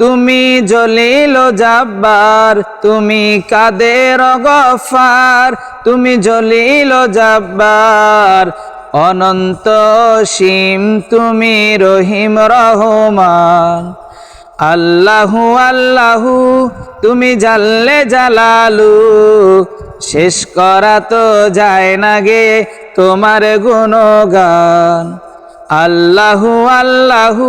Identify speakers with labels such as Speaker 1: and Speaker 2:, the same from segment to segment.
Speaker 1: তুমি জলিল জাব্বার, তুমি কাদের গফার, তুমি জলিল জাব্বার। অনন্ত সীম তুমি রহিম রহমান। আল্লাহু আল্লাহু, তুমি জাল্লে জালালু। শেষ করা তো যায় না গে তোমার গুণগান। আল্লাহু আল্লাহু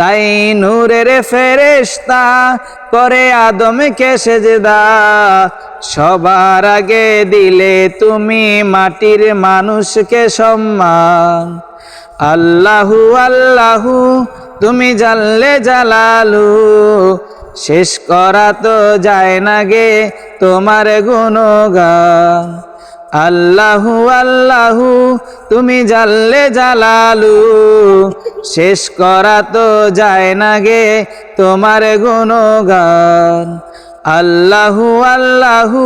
Speaker 1: তাই নূরের ফেরেস্তা করে আদমকে সেজদা। সবার আগে দিলে তুমি মাটির মানুষকে সম্মান। আল্লাহু আল্লাহু, তুমি জানলে জালালু। শেষ করা তো যায় না গে তোমার গুণগান। আল্লাহু আল্লাহু, তুমি জানলে জালালু। শেষ করা তো যায় না গে তোমার গুণগান। আল্লাহু আল্লাহু।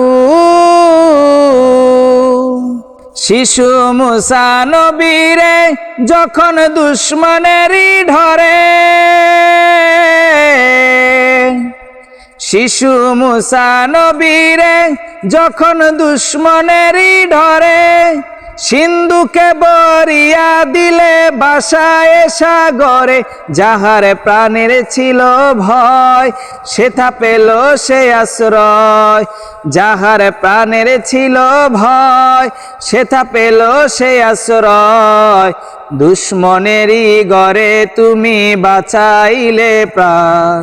Speaker 1: শিশু মুসা নবীরে যখন দুশ্মনেরই ধরে, শিশু মুসা নবীরে যখন দুশ্মনেরই ধরে সিন্ধুকে বরিয়া দিলে বাসায় সাগরে, যাহার প্রাণের ছিল ভয় সেথা পেল সে আশ্রয়। যাহার প্রাণের ছিল ভয় সেথা পেল সে আশ্রয়। দুশ্মনেরই গড়ে তুমি বাঁচাইলে প্রাণ।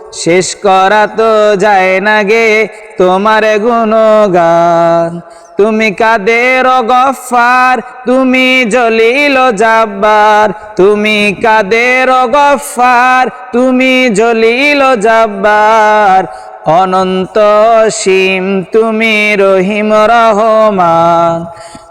Speaker 1: শেষ করা তো যায় না গে তোমার গুণগান। তুমি কাদের গফার, তুমি জলিল জাব্বার। তুমি কাদের গফার, তুমি জলিল জাব্বার। অনন্ত সীম, তুমি রহিম রহমান।